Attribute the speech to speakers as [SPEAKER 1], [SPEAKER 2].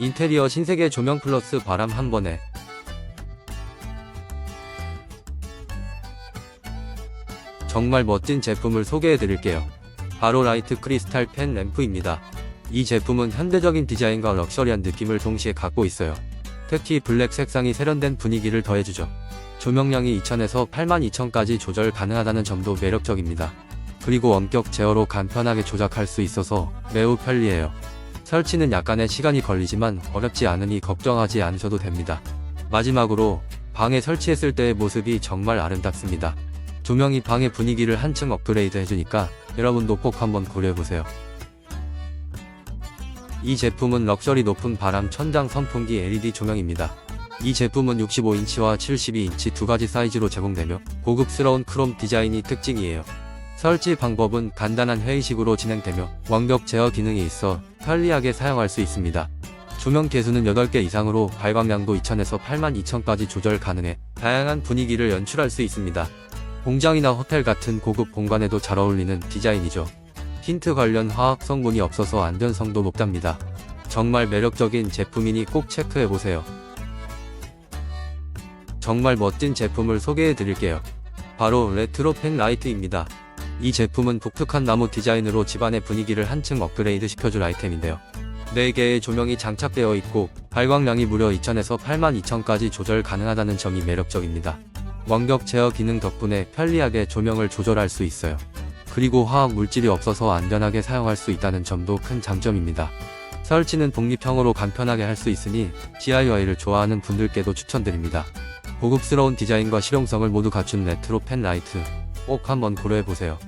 [SPEAKER 1] 인테리어 신세계 조명 플러스 바람 한 번에 정말 멋진 제품을 소개해 드릴게요. 바로 라이트 크리스탈 펜 램프입니다. 이 제품은 현대적인 디자인과 럭셔리한 느낌을 동시에 갖고 있어요. 특히 블랙 색상이 세련된 분위기를 더해주죠. 조명량이 2000에서 82,000까지 조절 가능하다는 점도 매력적입니다. 그리고 원격 제어로 간편하게 조작할 수 있어서 매우 편리해요. 설치는 약간의 시간이 걸리지만 어렵지 않으니 걱정하지 않으셔도 됩니다. 마지막으로 방에 설치했을 때의 모습이 정말 아름답습니다. 조명이 방의 분위기를 한층 업그레이드 해주니까 여러분도 꼭 한번 고려해보세요. 이 제품은 럭셔리 높은 바람 천장 선풍기 LED 조명입니다. 이 제품은 65인치와 72인치 두 가지 사이즈로 제공되며 고급스러운 크롬 디자인이 특징이에요. 설치 방법은 간단한 회의식으로 진행되며 완벽 제어 기능이 있어 편리하게 사용할 수 있습니다. 조명 개수는 8개 이상으로 발광량도 2000에서 82,000까지 조절 가능해 다양한 분위기를 연출할 수 있습니다. 공장이나 호텔 같은 고급 공간에도 잘 어울리는 디자인이죠. 틴트 관련 화학 성분이 없어서 안전성도 높답니다. 정말 매력적인 제품이니 꼭 체크해보세요. 정말 멋진 제품을 소개해 드릴게요. 바로 레트로 펜 라이트입니다. 이 제품은 독특한 나무 디자인으로 집안의 분위기를 한층 업그레이드 시켜줄 아이템인데요. 4개의 조명이 장착되어 있고 발광량이 무려 2000에서 82,000까지 조절 가능하다는 점이 매력적입니다. 완벽 제어 기능 덕분에 편리하게 조명을 조절할 수 있어요. 그리고 화학 물질이 없어서 안전하게 사용할 수 있다는 점도 큰 장점입니다. 설치는 독립형으로 간편하게 할 수 있으니 DIY를 좋아하는 분들께도 추천드립니다. 고급스러운 디자인과 실용성을 모두 갖춘 레트로 펜 라이트 꼭 한번 고려해보세요.